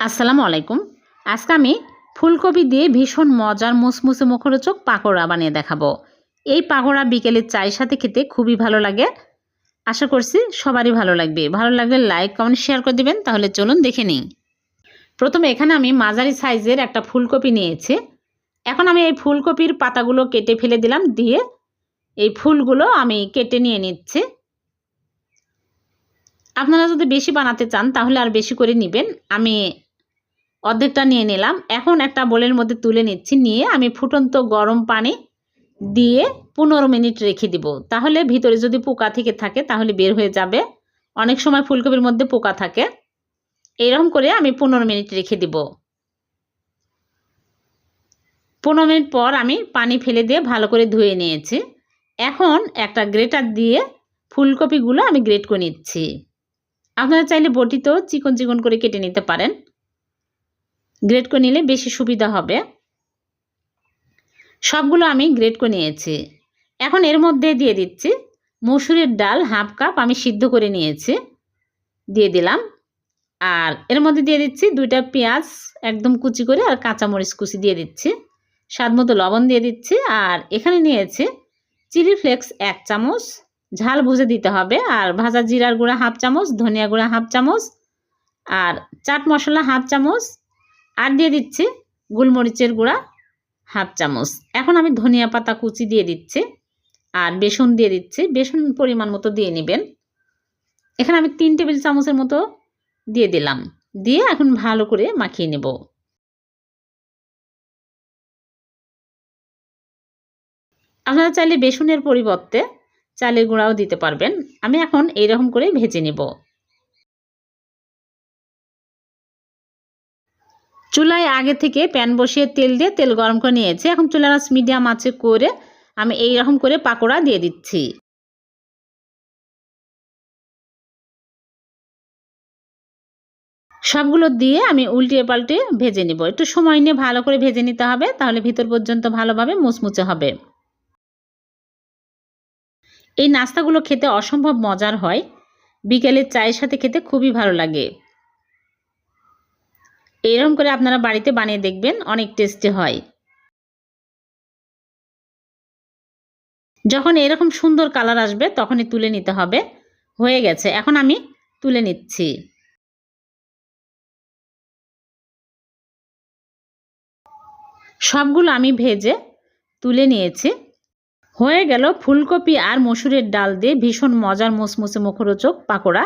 আসসালামু আলাইকুম। আজকে আমি ফুলকপি দিয়ে ভীষণ মজার মুসমুসে মুখরোচক পাকোড়া বানিয়ে দেখাবো। এই পাকোড়া বিকেলে চায়ের সাথে খেতে খুবই ভালো লাগে। আশা করছি সবারই ভালো লাগবে। ভালো লাগলে লাইক, কমেন্ট, শেয়ার করে দিবেন। তাহলে চলুন দেখে নিই। প্রথমে এখানে আমি মাঝারি সাইজের একটা ফুলকপি নিয়েছি। এখন আমি এই ফুলকপির পাতাগুলো কেটে ফেলে দিলাম দিয়ে এই ফুলগুলো আমি কেটে নিয়ে নিচ্ছি। আপনারা যদি বেশি বানাতে চান তাহলে আর বেশি করে নেবেন। আমি অর্ধেকটা নিয়ে নিলাম। এখন একটা বোলের মধ্যে তুলে নিচ্ছি। নিয়ে আমি ফুটন্ত গরম পানি দিয়ে পনেরো মিনিট রেখে দিব। তাহলে ভিতরে যদি পোকা থেকে থাকে তাহলে বের হয়ে যাবে। অনেক সময় ফুলকপির মধ্যে পোকা থাকে। এইরকম করে আমি পনেরো মিনিট রেখে দিব। পনেরো মিনিট পর আমি পানি ফেলে দিয়ে ভালো করে ধুয়ে নিয়েছি। এখন একটা গ্রেটার দিয়ে ফুলকপিগুলো আমি গ্রেট করে নিচ্ছি। আপনারা চাইলে বটিতেও চিকন চিকন করে কেটে নিতে পারেন। গ্রেট করে নিলে বেশি সুবিধা হবে। সবগুলো আমি গ্রেড করে নিয়েছি। এখন এর মধ্যে দিয়ে দিচ্ছি, মসুরের ডাল হাফ কাপ আমি সিদ্ধ করে নিয়েছি, দিয়ে দিলাম। আর এর মধ্যে দিয়ে দিচ্ছি দুইটা পেঁয়াজ একদম কুচি করে আর কাঁচামরিচ কুচি দিয়ে দিচ্ছি। স্বাদ মতো লবণ দিয়ে দিচ্ছি আর এখানে নিয়েছি চিলি ফ্লেক্স এক চামচ, ঝাল বুঝে দিতে হবে। আর ভাজা জিরার গুঁড়া হাফ চামচ, ধনিয়া গুঁড়া হাফ চামচ, আর চাট মশলা হাফ চামচ আর দিয়ে দিচ্ছি গোলমরিচের গুঁড়া হাফ চামচ। এখন আমি ধনিয়া পাতা কুচি দিয়ে দিচ্ছি আর বেসন দিয়ে দিচ্ছি। বেসন পরিমাণ মতো দিয়ে নেবেন। এখানে আমি তিন টেবিল চামচের মতো দিয়ে দিলাম। দিয়ে এখন ভালো করে মাখিয়ে নেব। আপনারা চাইলে বেসনের পরিবর্তে চালের গুঁড়াও দিতে পারবেন। আমি এখন এইরকম করে ভেজে নেব। চুলায় আগে থেকে প্যান বসিয়ে তেল দিয়ে তেল গরম করে নিয়েছি। এখন চুলা আঁচ মিডিয়াম আছে করে আমি এই রকম করে পাকোড়া দিয়ে দিচ্ছি। সবগুলো দিয়ে আমি উল্টিয়ে পাল্টে ভেজে নিব। একটু সময় নিয়ে ভালো করে ভেজে নিতে হবে, তাহলে ভিতর পর্যন্ত ভালোভাবে মুচমুচে হবে। এই নাস্তাগুলো খেতে অসম্ভব মজার হয়। বিকেলের চায়ের সাথে খেতে খুবই ভালো লাগে। এরকম করে আপনারা বাড়িতে বানিয়ে দেখবেন, অনেক টেস্টি হয়। যখন এরকম সুন্দর কালার আসবে, তখনই তুলে নিতে হবে। হয়ে গেছে, এখন আমি তুলে নিচ্ছি। সবগুলো আমি ভেজে তুলে নিয়েছি। হয়ে গেল ফুলকপি আর মসুরের ডাল দিয়ে ভীষণ মজার মুসমুসে মুখরোচক পাকোড়া।